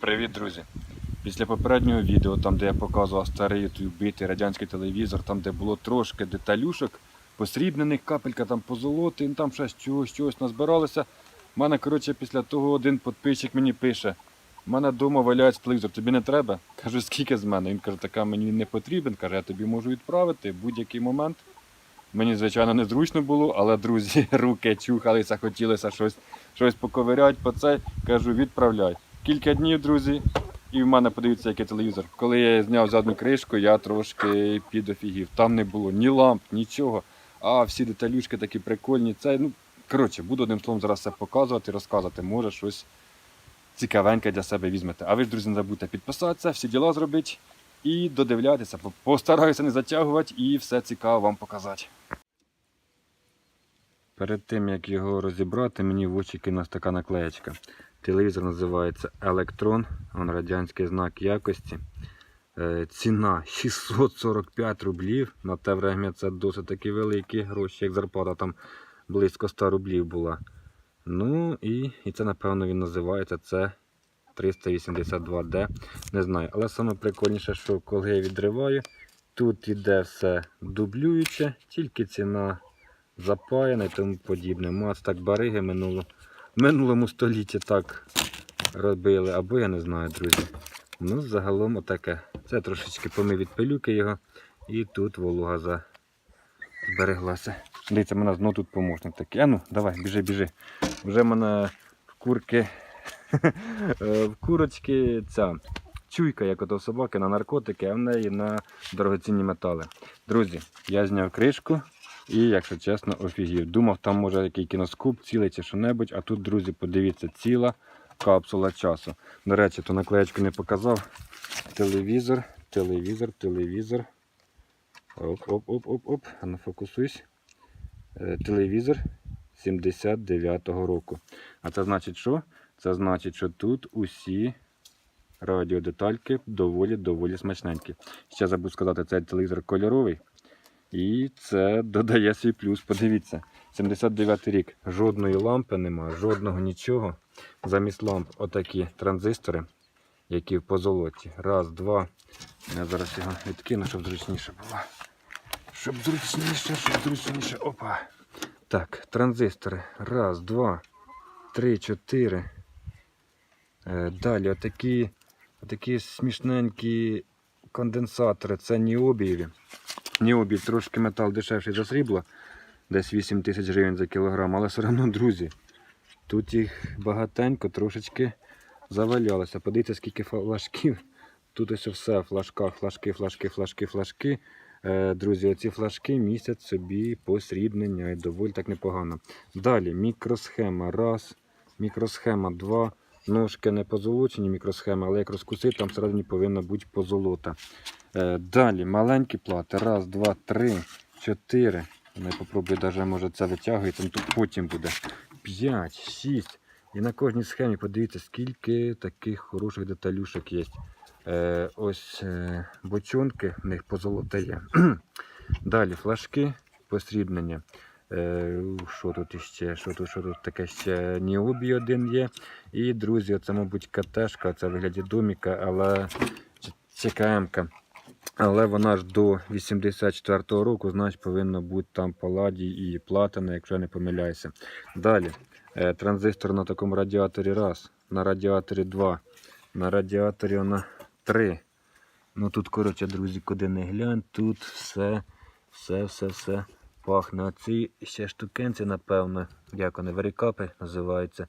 Привіт, друзі! Після попереднього відео, там де я показував старий битий радянський телевізор, там де було трошки деталюшок, посрібнених, капелька там позолоти, ну, там щось чогось, чогось назбиралося. У мене, коротше, після того один підписчик мені пише: у мене вдома валяється телевізор, тобі не треба? Кажу, скільки з мене? Він каже, така мені не потрібен. Каже, я тобі можу відправити в будь-який момент. Мені, звичайно, незручно було, але друзі, руки чухалися, хотілося щось, щось поковиряти по цей. Кажу, відправляй. Кілька днів, друзі, і в мене подивіться, який телевізор. Коли я зняв задню кришку, я трошки підофігів. Там не було ні ламп, нічого. А всі деталюшки такі прикольні. Це, ну, коротше, буду одним словом зараз все показувати, розказувати. Може щось цікавеньке для себе візьмете. А ви ж, друзі, не забудьте підписатися, всі діла зробити і додивлятися. Постараюся не затягувати і все цікаво вам показати. Перед тим як його розібрати, мені в очі кинулась така наклеєчка. Телевізор називається Електрон, он радянський знак якості. Е, Ціна 645 рублів. На те время це досить такі великі гроші, як зарплата там близько 100 рублів була. Ну і, і це, напевно, він називається це 382D. Не знаю. Але саме прикольніше, що коли я відриваю, тут іде все дублююче, тільки ціна запаяна і тому подібне. Мац так бариги минуло, минулому столітті так робили, або я не знаю, друзі. Ну, загалом отаке. Це трошечки помив від пилюки його, і тут волога за... збереглася. Дивіться, мене знову тут помощник такий. А ну, давай, біжи, біжи. Вже в мене в курки, е, в курочки ця чуйка, як ото собаки на наркотики, а в неї на дорогоцінні метали. Друзі, я зняв кришку. І, якщо чесно, офігів. Думав, там може який кіноскоп цілий чи що-небудь, а тут, друзі, подивіться, ціла капсула часу. До речі, ту наклеєчку не показав. Телевізор, телевізор, телевізор. Оп-оп-оп-оп-оп. А ну. Е, Телевізор 79-го року. А це значить що? Це значить, що тут усі радіодетальки доволі-доволі смачненькі. Ще забув сказати, цей телевізор кольоровий. І це додає свій плюс. Подивіться, 79 рік. Жодної лампи нема, жодного нічого. Замість ламп отакі транзистори, які в позолоті. Раз, два. Я зараз його відкину, щоб зручніше було. Щоб зручніше, щоб зручніше. Опа. Так, транзистори. Раз, два, три, чотири. Е, Далі отакі, отакі смішненькі конденсатори. Це ніобієві. Ніобій трошки метал дешевший за срібло, десь 8 тисяч гривень за кілограм, але все одно, друзі, тут їх багатенько трошечки завалялося. Подивіться, скільки флажків. Тут ось все в флажках, флажки, флажки, флажки, флажки. Е, друзі, оці флажки містять собі посрібнення і доволі так непогано. Далі мікросхема. Раз, мікросхема, два. Ножки не позолочені мікросхеми, але як розкусити, там всередині повинна бути позолота. Е, Далі маленькі плати. Раз, два, три, чотири. Я попробую навіть, може це витягується, тут потім буде. П'ять, шість. І на кожній схемі подивіться, скільки таких хороших деталюшок є. Е, ось е, бочонки, в них позолота є. Далі флажки, посрібнення. Е, що тут іще? Що тут, що тут таке ще Ніобій один є. І, друзі, це, мабуть, КТшка, це вигляді доміка, але ЧКМ-ка. Але вона ж до 84-го року, значить, повинна бути там паладій і платина, якщо я не помиляюся. Далі. Е, транзистор на такому радіаторі раз, на радіаторі 2, на радіаторі вона 3. Ну тут, коротше, друзі, куди не глянь, тут все, все, все, все пахне. Оці ці ще штукенці, напевно, як вони, варікапи називаються,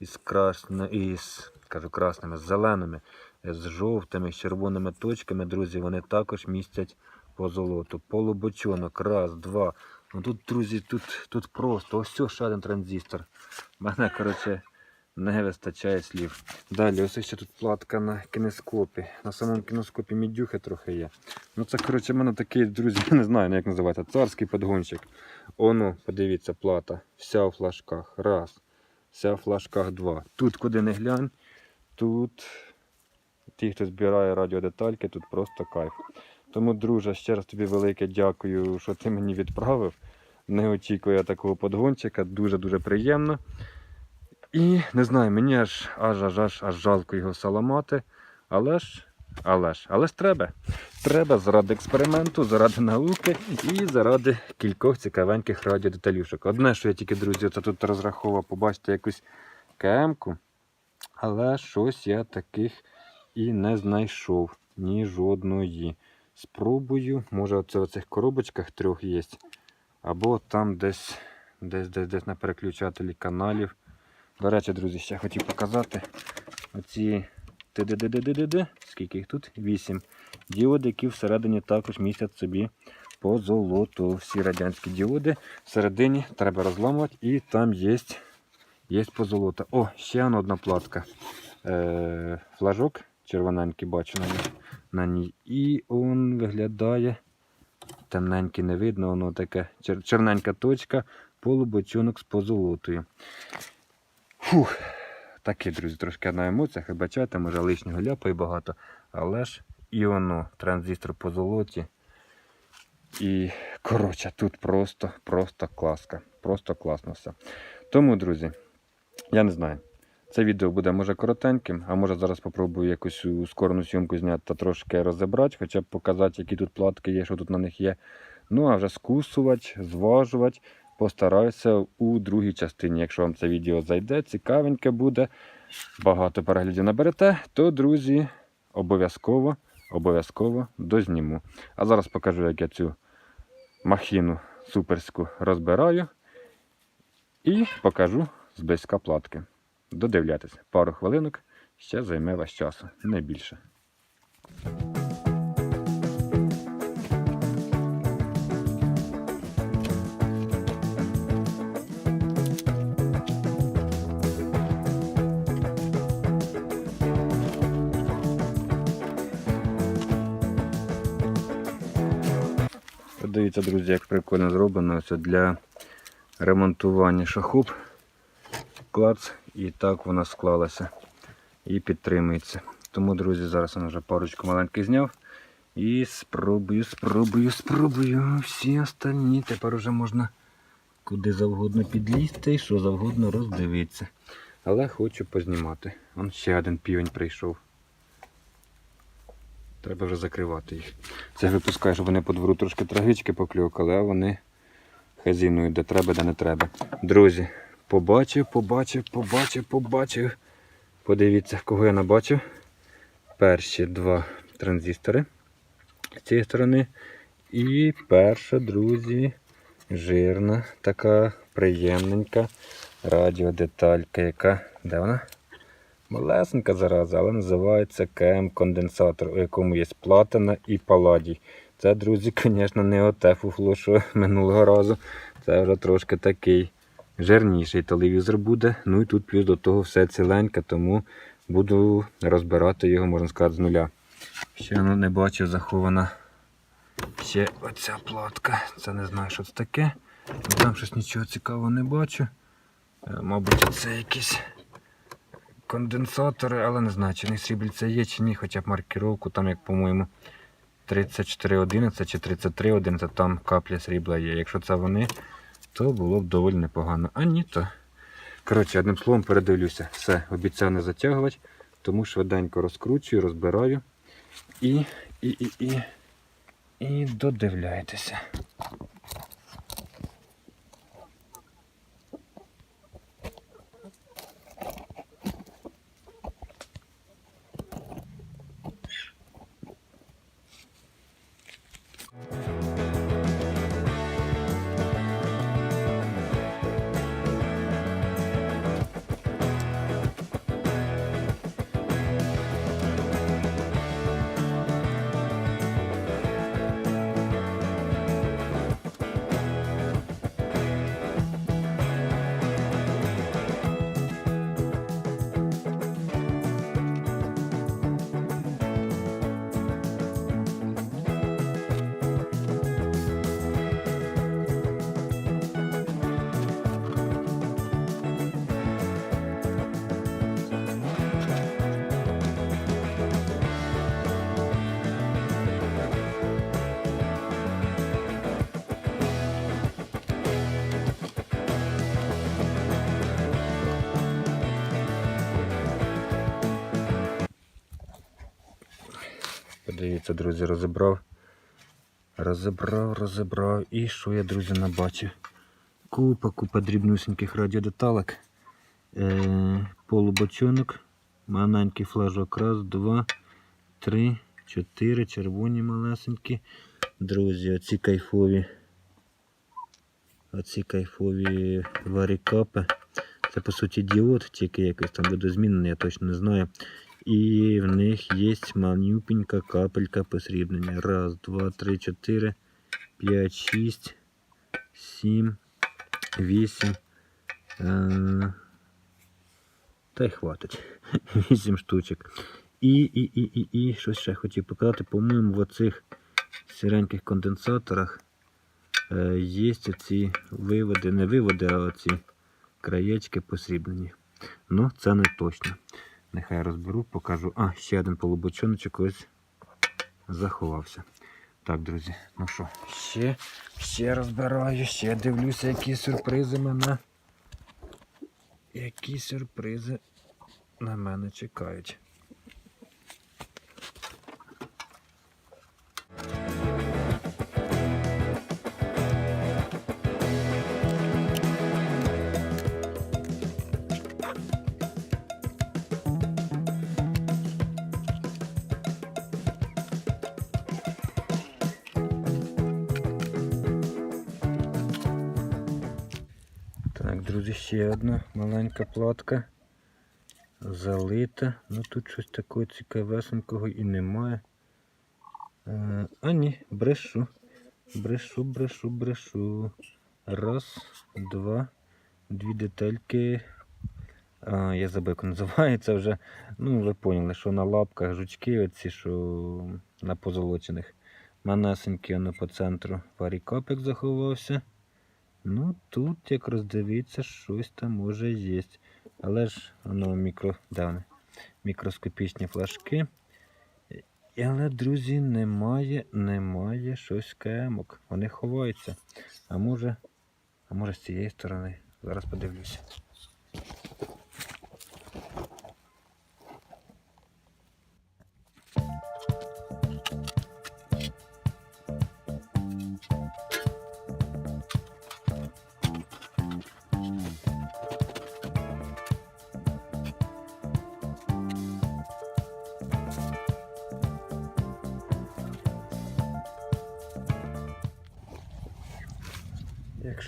із красно, із, кажу, красними, з зеленими з жовтими, з червоними точками, друзі, вони також містять позолоту. Полубочонок, раз, два. Ну тут, друзі, тут, тут просто ось ще один транзистор. У мене, коротше, не вистачає слів. Далі, ось ще тут платка на кінескопі. На самому кіноскопі мідюхи трохи є. Ну це, коротше, в мене такий, друзі, не знаю, як називається, царський подгончик. Оно, подивіться, плата. Вся у флажках. Раз. Вся у флажках два. Тут куди не глянь, тут ті, хто збирає радіодетальки, тут просто кайф. Тому, друже, ще раз тобі велике дякую, що ти мені відправив. Не очікую я такого подгончика, дуже-дуже приємно. І не знаю, мені аж аж аж аж аж жалко його саламати. Але ж, але ж, але ж треба. Треба заради експерименту, заради науки і заради кількох цікавеньких радіодеталюшок. Одне, що я тільки, друзі, це тут розраховував побачити якусь КМ-ку, але щось я таких і не знайшов ні жодної. Спробую, може оце в цих коробочках трьох є. Або там десь, десь, десь, десь на переключателі каналів. До речі, друзі, ще хотів показати оці ТДДДДД, скільки їх тут? 8. Діоди, які всередині також містять собі по золоту. Всі радянські діоди всередині треба розламувати і там є, є позолота. О, ще одна платка. Е, флажок червоненький бачу на ній. І он виглядає. Темненький не видно, воно таке чер- чорненька точка, полубочонок з позолотою. Фух, таке, друзі, трошки на емоціях, ви бачите, може лишнього ляпаю багато, але ж і воно, транзистор по золоті. І, коротше, тут просто, просто класка. Просто класно все. Тому, друзі, я не знаю. Це відео буде може коротеньким, а може зараз спробую якусь ускорену зйомку зняти та трошки розібрати, хоча б показати, які тут платки є, що тут на них є. Ну а вже скусувати, зважувати, постараюся у другій частині. Якщо вам це відео зайде, цікавеньке буде, багато переглядів наберете, то, друзі, обов'язково, обов'язково дозніму. А зараз покажу, як я цю махіну суперську розбираю і покажу зблизька платки. Додивляйтесь, пару хвилинок ще займе ваш часу, не більше. Дивіться, друзі, як прикольно зроблено Ось для ремонтування шахуб клац і так вона склалася і підтримується. Тому, друзі, зараз я вже парочку маленьких зняв. І спробую, спробую, спробую. Всі остальні тепер вже можна куди завгодно підлізти і що завгодно роздивитися. Але хочу познімати. Вон ще один півень прийшов. Треба вже закривати їх. Це випускаю, щоб вони по двору трошки трагички покльокали, а вони хазінують де треба, де не треба. Друзі, побачив, побачив, побачив, побачив. Подивіться, кого я набачив. Перші два транзистори з цієї сторони. І перша, друзі, жирна, така приємненька радіодеталька, яка. Де вона? Малесенька зараза, але називається КМ-конденсатор, у якому є платина і паладій. Це, друзі, звісно, не оте фуфло, що минулого разу. Це вже трошки такий жирніший телевізор буде. Ну і тут плюс до того все ціленьке, тому буду розбирати його, можна сказати, з нуля. Ще ну, не бачив захована ще оця платка. Це не знаю, що це таке. Там щось нічого цікавого не бачу. Е, Мабуть, це якісь конденсатори, але не знаю, чи не срібльця є, чи ні, хоча б маркіровку, там, як, по-моєму, 3411 чи 3311, там капля срібла є. Якщо це вони, то було б доволі непогано. А ні, то. Коротше, одним словом передивлюся. Все, обіцяю не затягувати, тому швиденько розкручую, розбираю і, і, і, і, і додивляйтеся. Подивіться, друзі, розібрав. Розібрав, розібрав. І що я, друзі, набачив? Купа, купа дрібнусіньких радіодеталок. Е, полубочонок. Маленький флажок. Раз, два, три, чотири. Червоні малесенькі. Друзі, оці кайфові. Оці кайфові варікапи. Це по суті діод, тільки якийсь там видозмінений, я точно не знаю. І в них є манюпенька капелька посрібнення. Раз, два, три, чотири, п'ять, шість, сім, вісім. Е, Та й хватить. Вісім штучок. І, і, і, і, і, щось ще хотів показати. По-моєму, в оцих сіреньких конденсаторах е, є ці виводи, не виводи, а оці краєчки посріблені. Ну, це не точно. Нехай розберу, покажу. А, ще один полубочоночок ось заховався. Так, друзі, ну що, ще, ще розбираю, ще дивлюся, які сюрпризи мене. Які сюрпризи на мене чекають. Ще одна маленька платка. Залита. Ну тут щось такого цікавесенького і немає. Е, а ні, брешу. Брешу, брешу, брешу. Раз, два, дві детальки. А, я забув, як називається вже. Ну, ви поняли, що на лапках жучки оці, що на позолочених. Манесенький воно по центру варікопик заховався. Ну, тут, як роздивитися, щось там може є. Але ж воно мікро... да, мікроскопічні флажки. Але, друзі, немає, немає щось кемок. Вони ховаються. А може, а може з цієї сторони. Зараз подивлюся.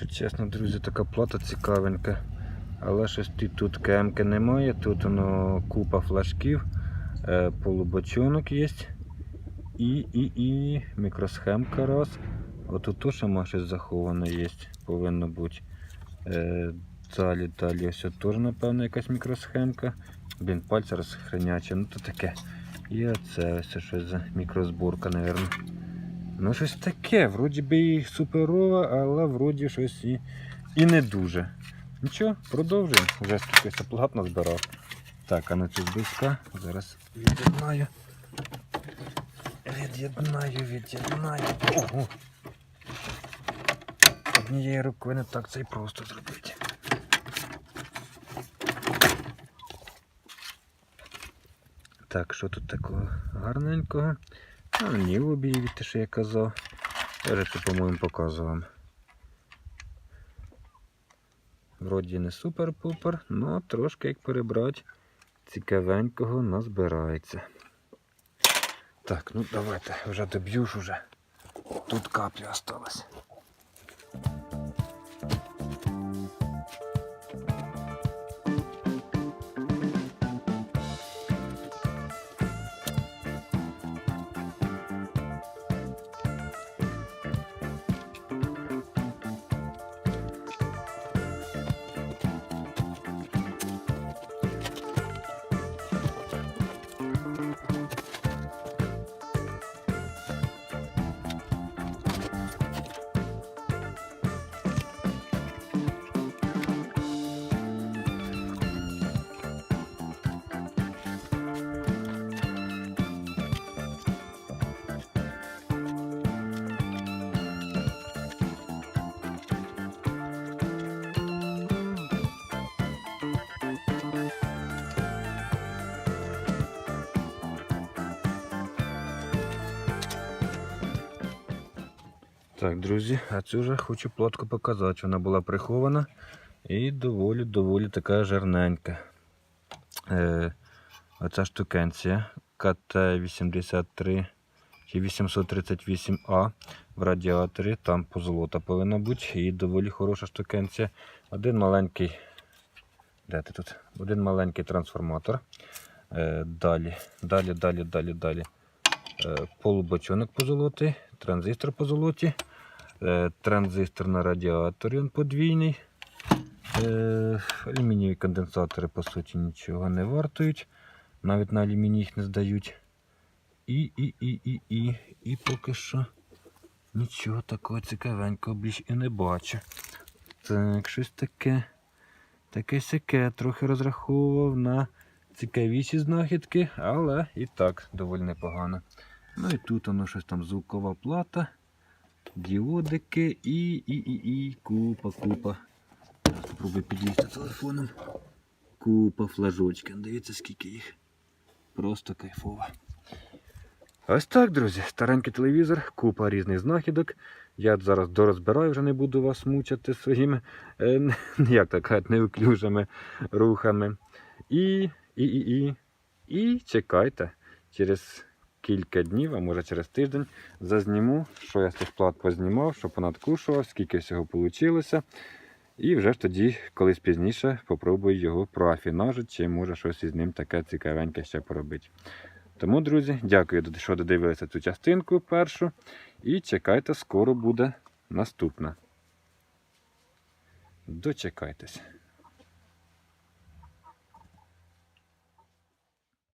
Якщо чесно, друзі, така плата цікавенька. Але щось тут, кемки немає, тут воно купа флажків, е, полубочонок є. І, і, і мікросхемка раз. Отут теж має щось заховане є, повинно бути. Е, далі, далі, ось теж, напевно, якась мікросхемка. Блін, пальця розхреняче, ну то таке. І оце ось щось за мікрозборка, мабуть. Ну, щось таке, вроді би і суперове, але вроді щось і, і не дуже. Нічого, продовжуємо. Вже скільки саплгат назбирав. Так, а на цю зблизька. Зараз від'єднаю. Від'єднаю, від'єднаю. Ого! Однією рукою не так це й просто зробити. Так, що тут такого гарненького? А, ні, обійві, те, що я казав. Я по-моєму, показував. Вроді не супер-пупер, але трошки як перебрати цікавенького назбирається. Так, ну давайте, вже доб'ю ж уже. Тут капля осталась. Так, друзі, а цю вже хочу платку показати. Вона була прихована і доволі-доволі така жирненька. Е, оця штукенція КТ-83 чи 838А в радіаторі. Там позолота повинна бути і доволі хороша штукенція. Один маленький. Де ти тут? Один маленький трансформатор. Е, далі, далі, далі, далі, далі. Е, полубочонок позолотий, транзистор позолоті, транзистор на радіаторі він подвійний. Е, алюмінієві конденсатори, по суті, нічого не вартують. Навіть на алюміній їх не здають. І, і, і, і, і, і поки що нічого такого цікавенького більш і не бачу. Так, щось таке. Таке сяке, трохи розраховував на цікавіші знахідки, але і так доволі непогано. Ну і тут воно щось там звукова плата, діодики і, і, і, і купа, купа. Зараз спробую підлізти телефоном. Купа флажочків. Дивіться, скільки їх. Просто кайфово. Ось так, друзі. Старенький телевізор, купа різних знахідок. Я зараз дорозбираю, вже не буду вас мучити своїми, е, як так казати, неуклюжими рухами. І, і, і, і, і чекайте, через кілька днів, а може через тиждень, зазніму, що я з цих плат познімав, що понадкушував, скільки всього вийшло. І вже ж тоді, колись пізніше, попробую його проафінажити, чи може щось із ним таке цікавеньке ще поробити. Тому, друзі, дякую, що додивилися цю частинку першу. І чекайте, скоро буде наступна. Дочекайтеся.